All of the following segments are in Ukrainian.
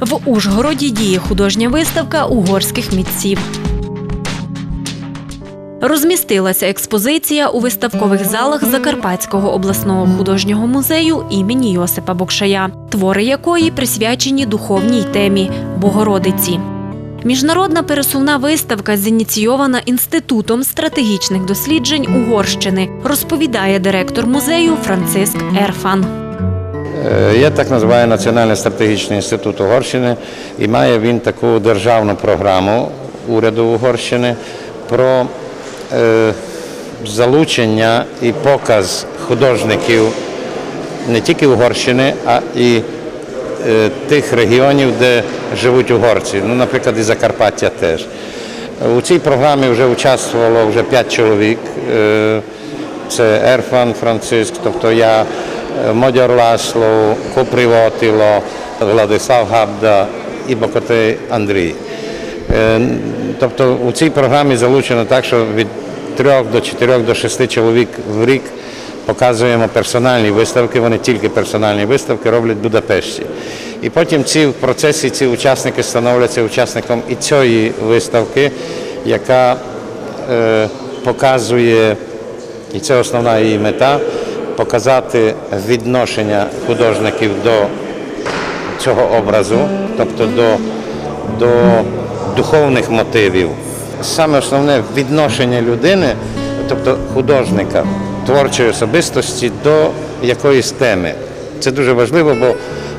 В Ужгороді діє художня виставка угорських митців. Розмістилася експозиція у виставкових залах Закарпатського обласного художнього музею імені Йосипа Бокшая, твори якої присвячені духовній темі Богородиці. Міжнародна пересувна виставка зініційована Інститутом стратегічних досліджень Угорщини, розповідає директор музею Франциск Ерфан. Е, Є так називає Національний стратегічний інститут Угорщини і має він таку державну програму уряду Угорщини про е, залучення і показ художників не тільки Угорщини, а і е, тих регіонів, де живуть угорці, ну, наприклад, і Закарпаття теж. У цій програмі вже участвувало вже п'ять чоловік. Е, Це Ерфан Франциск, тобто я, е, Модяр Ласло, Копривотило, Владислав Габда і Бокотей Андрій. Тобто у цій програмі залучено так, що від трьох до чотирьох до шести чоловік в рік показуємо персональні виставки. Вони тільки персональні виставки роблять в Будапешті. І потім ці в процесі ці учасники становляться учасником і цієї виставки, яка е, показує, і це основна її мета, показати відношення художників до цього образу, тобто до, до духовних мотивів. Саме основне відношення людини, тобто художника, творчої особистості до якоїсь теми. Це дуже важливо, бо,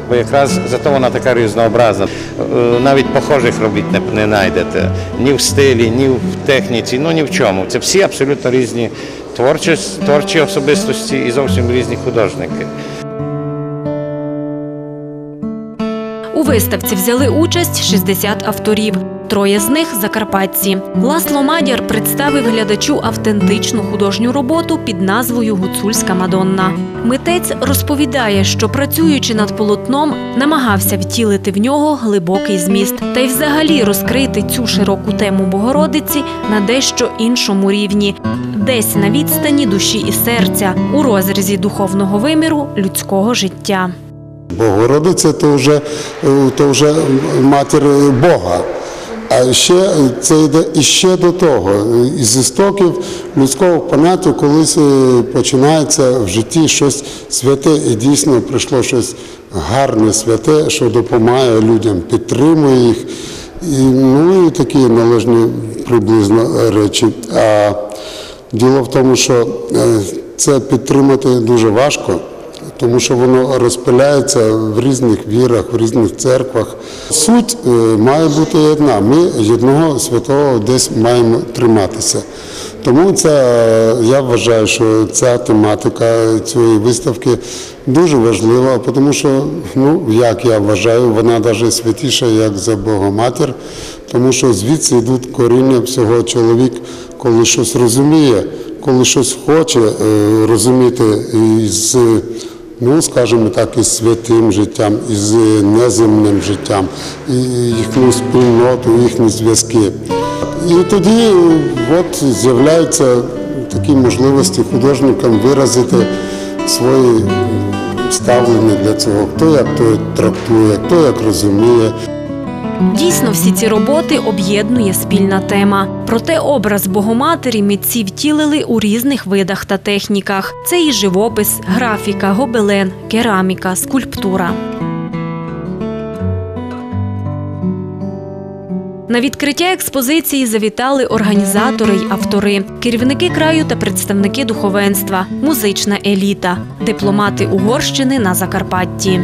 бо якраз зато вона така різнообразна. Е, Навіть похожих робіт не, не знайдете ні в стилі, ні в техніці, ну ні в чому. Це всі абсолютно різні творчі, творчі особистості і зовсім різні художники. У виставці взяли участь 60 авторів. Троє з них закарпатці. Ласло Мадяр представив глядачу автентичну художню роботу під назвою Гуцульська Мадонна. Митець розповідає, що працюючи над полотном, намагався втілити в нього глибокий зміст та й взагалі розкрити цю широку тему Богородиці на дещо іншому рівні, десь на відстані душі і серця, у розрізі духовного виміру людського життя. Богородиця то вже, то вже матір Бога. А ще е, це йде іще до того. Із істоків людського поняття колись е, починається в житті щось святе, і дійсно прийшло щось гарне, святе, що допомагає людям, підтримує їх. І, ну і такі належні приблизно речі. А діло в тому, що е, це підтримати дуже важко тому що воно розпиляється в різних вірах, в різних церквах. Суть е, має бути одна. Ми єдного святого десь маємо триматися. Тому це, я вважаю, що ця тематика цієї виставки дуже важлива, тому що, ну, як я вважаю, вона навіть святіша, як за Богоматір, тому що звідси йдуть коріння всього чоловік, коли щось розуміє, коли щось хоче е, розуміти із ну, скажімо так, із святим життям, із неземним життям, і їхню спільноту, їхні зв'язки. І тоді от з'являються такі можливості художникам виразити свої ставлення для цього, хто як то трактує, хто як розуміє. Дійсно, всі ці роботи об'єднує спільна тема. Проте образ Богоматері митці втілили у різних видах та техніках. Це і живопис, графіка, гобелен, кераміка, скульптура. На відкриття експозиції завітали організатори й автори, керівники краю та представники духовенства, музична еліта, дипломати Угорщини на Закарпатті.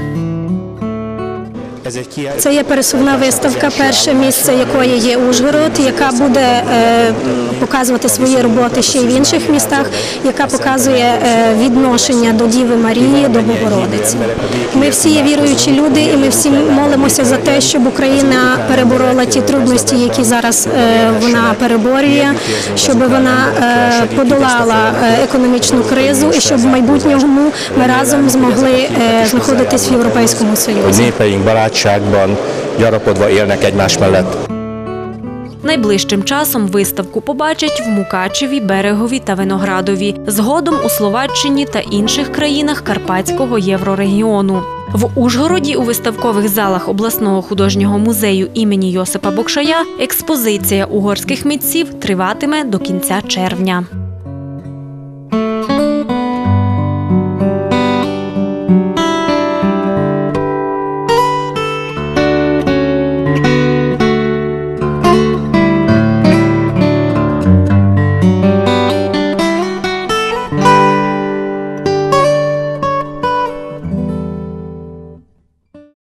Це є пересувна виставка, перше місце якої є Ужгород, яка буде е, показувати свої роботи ще й в інших містах, яка показує е, відношення до Діви Марії, до Богородиці. Ми всі є віруючі люди, і ми всі молимося за те, щоб Україна переборола ті трудності, які зараз е, вона переборює, щоб вона подолала економічну кризу, і щоб в майбутньому ми разом змогли знаходитись в Європейському Союзі. Barátságban gyarapodva élnek egymás mellett. Найближчим часом виставку побачать в Мукачеві, Берегові та Виноградові, згодом у Словаччині та інших країнах Карпатського єврорегіону. В Ужгороді у виставкових залах обласного художнього музею імені Йосипа Бокшая експозиція угорських митців триватиме до кінця червня.